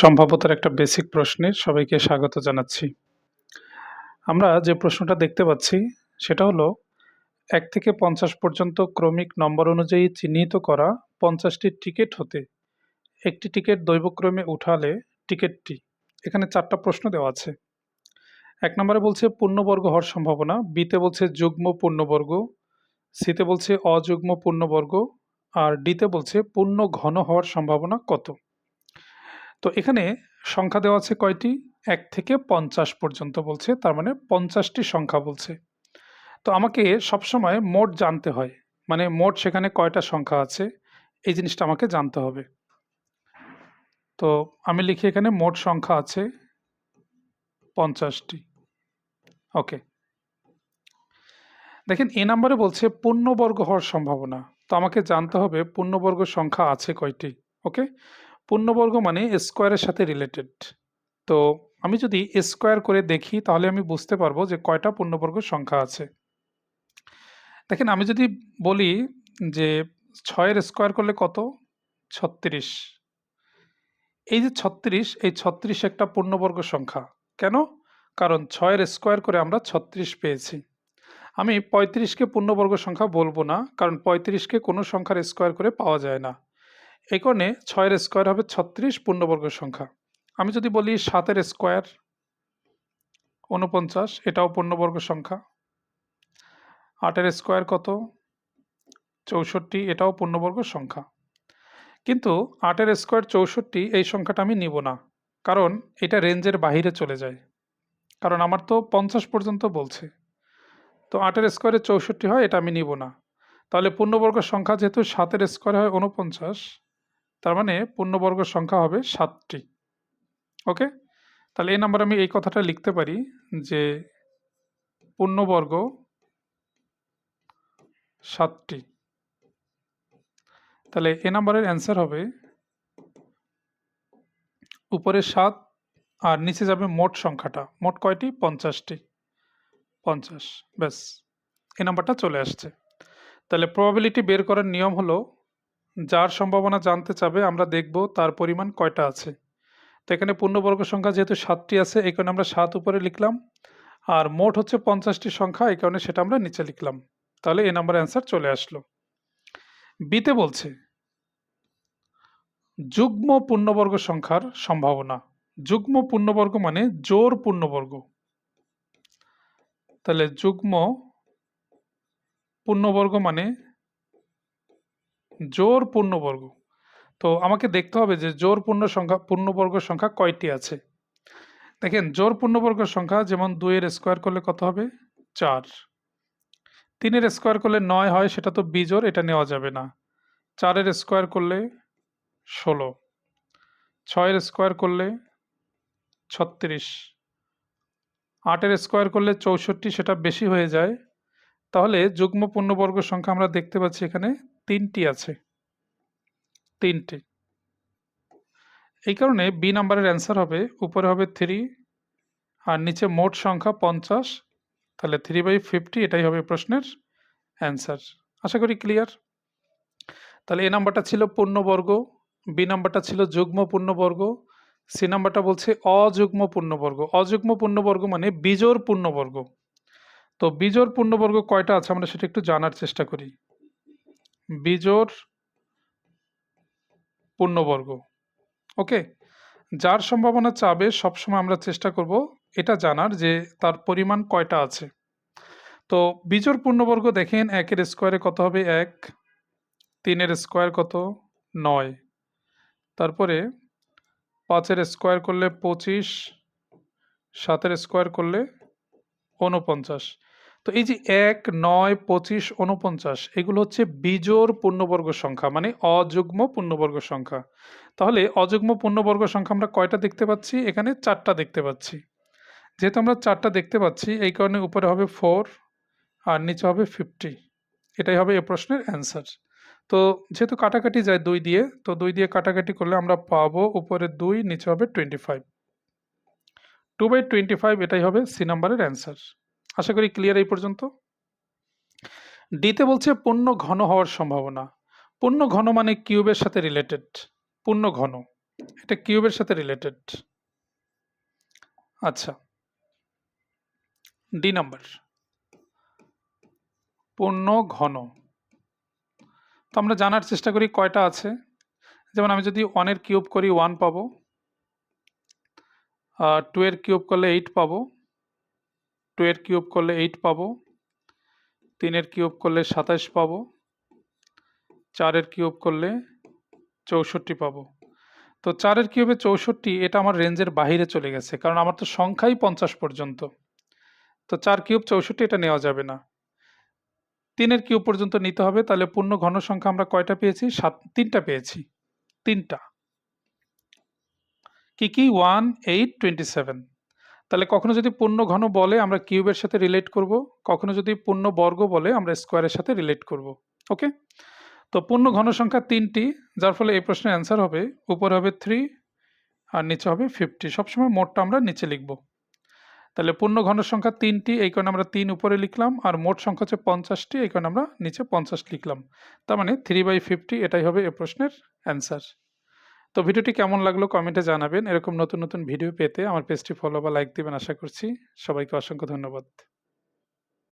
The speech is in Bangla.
সম্ভাব্যতার একটা বেসিক প্রশ্নে সবাইকে স্বাগত জানাচ্ছি। আমরা যে প্রশ্নটা দেখতে পাচ্ছি, সেটা হলো, এক থেকে পঞ্চাশ পর্যন্ত ক্রমিক নম্বর অনুযায়ী চিহ্নিত করা পঞ্চাশটি টিকিট হতে, একটি টিকিট দৈবক্রমে উঠালে টিকিটটি। এখানে চারটা প্রশ্ন দেওয়া আছে। এক নম্বরে বলছে পূর্ণবর্গ হওয়ার সম্ভাবনা, বিতে বলছে যুগ্ম পূর্ণবর্গ, সিতে বলছে অযুগ্ম পূর্ণবর্গ, আর ডিতে বলছে পূর্ণ ঘন হওয়ার সম্ভাবনা কত? তো এখানে সংখ্যা দেওয়া আছে কয়টি? এক থেকে পঞ্চাশ পর্যন্ত বলছে, তার মানে পঞ্চাশটি সংখ্যা বলছে। তো আমাকে সবসময় মোট জানতে হয় মানে মোট সেখানে কয়টা সংখ্যা আছে, এই জিনিসটা আমাকে জানতে হবে। তো আমি লিখি এখানে মোট সংখ্যা আছে পঞ্চাশটি। ওকে। দেখেন, এ নাম্বারে বলছে পূর্ণবর্গ হওয়ার সম্ভাবনা। তো আমাকে জানতে হবে পূর্ণবর্গ সংখ্যা আছে কয়টি, ওকে? পূর্ণবর্গ মানে স্কোয়ারের সাথে রিলেটেড তো আমি যদি স্কোয়ার করে দেখি, তাহলে আমি বুঝতে পারব যে কয়টা পূর্ণবর্গ সংখ্যা আছে। দেখেন, আমি যদি বলি যে ছয়ের স্কোয়ার করলে কত? ছত্রিশ। এই যে ছত্রিশ, এই ছত্রিশ একটা পূর্ণবর্গ সংখ্যা। কেন? কারণ ছয়ের স্কোয়ার করে আমরা ছত্রিশ পেয়েছি। আমি পঁয়ত্রিশকে পূর্ণবর্গ সংখ্যা বলব না, কারণ পঁয়ত্রিশকে কোনো সংখ্যার স্কোয়ার করে পাওয়া যায় না। কারণে ছয়ের স্কোয়ার হবে ছত্রিশ পূর্ণবর্গ সংখ্যা। আমি যদি বলি সাতের স্কোয়ার উনপঞ্চাশ এটাও পূর্ণবর্গ সংখ্যা। আটের স্কোয়ার কত? চৌষট্টি, এটাও পূর্ণবর্গ সংখ্যা। কিন্তু আটের স্কোয়ার চৌষট্টি, এই সংখ্যাটা আমি নিব না, কারণ এটা রেঞ্জের বাহিরে চলে যায়। কারণ আমার তো পঞ্চাশ পর্যন্ত বলছে। তো আটের স্কোয়ারে চৌষট্টি হয়, এটা আমি নিব না। তাহলে পূর্ণবর্গ সংখ্যা যেহেতু সাতের স্কোয়ার হয় উনপঞ্চাশ তার মানে পূর্ণবর্গ সংখ্যা হবে সাতটি। ওকে তাহলে এই নাম্বার আমি এই কথাটা লিখতে পারি যে পূর্ণবর্গ সাতটি। তাহলে এ নাম্বারের অ্যান্সার হবে উপরে সাত আর নিচে যাবে মোট সংখ্যাটা। মোট কয়টি? পঞ্চাশটি। পঞ্চাশ। ব্যাস এ নাম্বারটা চলে আসছে। তাহলে প্রবাবিলিটি বের করার নিয়ম হলো যার সম্ভাবনা জানতে চাবে, আমরা দেখব তার পরিমাণ কয়টা আছে। তো এখানে পূর্ণবর্গ সংখ্যা যেহেতু সাতটি আছে, এই কারণে আমরা সাত উপরে লিখলাম। আর মোট হচ্ছে পঞ্চাশটি সংখ্যা, এই কারণে সেটা আমরা নিচে লিখলাম। তাহলে এ নাম্বার অ্যান্সার চলে আসলো। বিতে বলছে, যুগ্ম পূর্ণবর্গ সংখ্যার সম্ভাবনা। যুগ্ম পূর্ণবর্গ মানে জোর পূর্ণবর্গ। তাহলে যুগ্ম পূর্ণবর্গ মানে জোর পূর্ণবর্গ তো আমাকে দেখতে হবে যে জোর পূর্ণ সংখ্যা পূর্ণবর্গ সংখ্যা কয়টি আছে? দেখেন জোর পূর্ণবর্গ সংখ্যা যেমন দুইয়ের স্কোয়ার করলে কত হবে? চার। তিনের স্কোয়ার করলে নয় হয়, সেটা তো বিজোর এটা নেওয়া যাবে না। চারের স্কোয়ার করলে ষোলো। ছয়ের স্কোয়ার করলে ছত্রিশ। আটের স্কোয়ার করলে চৌষট্টি, সেটা বেশি হয়ে যায়। তাহলে যুগ্ম পূর্ণবর্গ সংখ্যা আমরা দেখতে পাচ্ছি এখানে তিনটি আছে। তিনটি। এই কারণে বি নাম্বারের অ্যান্সার হবে, উপরে হবে থ্রি আর নিচে মোট সংখ্যা পঞ্চাশ। তাহলে থ্রি বাই ফিফটি এটাই হবে প্রশ্নের অ্যান্সার আশা করি ক্লিয়ার তাহলে এ নাম্বারটা ছিল পূর্ণবর্গ বি নাম্বারটা ছিল যুগ্ম পূর্ণবর্গ সি নাম্বারটা বলছে অযুগ্ম পূর্ণবর্গ। অযুগ্ম পূর্ণবর্গ মানে বিজোর পূর্ণবর্গ। তো বিজোর পূর্ণবর্গ কয়টা আছে? আমরা সেটা একটু জানার চেষ্টা করি। বিজোর পূর্ণবর্গ। ওকে যার সম্ভাবনা চাবে সবসময় আমরা চেষ্টা করব এটা জানার যে তার পরিমাণ কয়টা আছে। তো বিজোর পূর্ণবর্গ দেখেন একের স্কোয়ারে কত হবে? এক। তিনের স্কোয়ার কত? নয়। তারপরে পাঁচের স্কোয়ার করলে পঁচিশ, সাতের স্কোয়ার করলে উনপঞ্চাশ তো এই যে এক, নয়, পঁচিশ উনপঞ্চাশ এগুলো হচ্ছে বিজোর পূর্ণবর্গ সংখ্যা মানে অযুগ্ম পূর্ণবর্গ সংখ্যা। তাহলে অযুগ্ম পূর্ণবর্গ সংখ্যা আমরা কয়টা দেখতে পাচ্ছি? এখানে চারটা দেখতে পাচ্ছি। যেহেতু আমরা চারটা দেখতে পাচ্ছি, এই কারণে উপরে হবে ফোর আর নিচে হবে ফিফটি। এটাই হবে এ প্রশ্নের অ্যান্সার। তো যেহেতু কাটাকাটি যায় দুই দিয়ে, তো দুই দিয়ে কাটাকাটি করলে আমরা পাবো উপরে দুই, নিচে হবে twenty five. Two by twenty five এটাই হবে সি নাম্বারের অ্যান্সার। আশা করি ক্লিয়ার এই পর্যন্ত। ডিতে বলছে পূর্ণ ঘন হওয়ার সম্ভাবনা। পূর্ণ ঘন মানে কিউবের সাথে রিলেটেড পূর্ণ ঘন। এটা কিউবের সাথে রিলেটেড আচ্ছা। ডি নাম্বার পূর্ণ ঘন। তো আমরা জানার চেষ্টা করি কয়টা আছে। যেমন আমি যদি ওয়ানের কিউব করি ওয়ান পাবো। টু এর কিউব করলে এইট পাবো। টু এর কিউব করলে এইট পাবো, তিনের কিউব করলে সাতাশ পাবো, চারের কিউব করলে চৌষট্টি পাবো। তো চারের কিউবে চৌষট্টি, এটা আমার রেঞ্জের বাহিরে চলে গেছে, কারণ আমার তো সংখ্যাই পঞ্চাশ পর্যন্ত। তো চার কিউব চৌষট্টি, এটা নেওয়া যাবে না। তিনের কিউব পর্যন্ত নিতে হবে, তাহলে পূর্ণ ঘন সংখ্যা আমরা কয়টা পেয়েছি? সাত, তিনটা পেয়েছি। তিনটা। কি কি? One, eight, twenty seven. তাহলে কখনো যদি পূর্ণ ঘন বলে আমরা কিউবের সাথে রিলেট করব, কখনো যদি পূর্ণ বর্গ বলে আমরা স্কোয়ারের সাথে রিলেট করব ওকে তো পূর্ণ ঘন সংখ্যা তিনটি, যার ফলে এই প্রশ্নের অ্যান্সার হবে, উপরে হবে থ্রি আর নিচে হবে ফিফটি সবসময় মোটটা আমরা নিচে লিখব। তাহলে পূর্ণ ঘন সংখ্যা তিনটি, এই কারণে আমরা তিন উপরে লিখলাম, আর মোট সংখ্যা হচ্ছে পঞ্চাশটি, এই কারণে আমরা নিচে পঞ্চাশ লিখলাম। তার মানে থ্রি বাই ফিফটি এটাই হবে এ প্রশ্নের অ্যান্সার তো ভিডিওটি কেমন লাগল কমেন্টে জানাবেন। এরকম নতুন নতুন ভিডিও পেতে আমার পেজটি ফলো বা লাইক দিবেন আশা করছি। সবাইকে অসংখ্য ধন্যবাদ।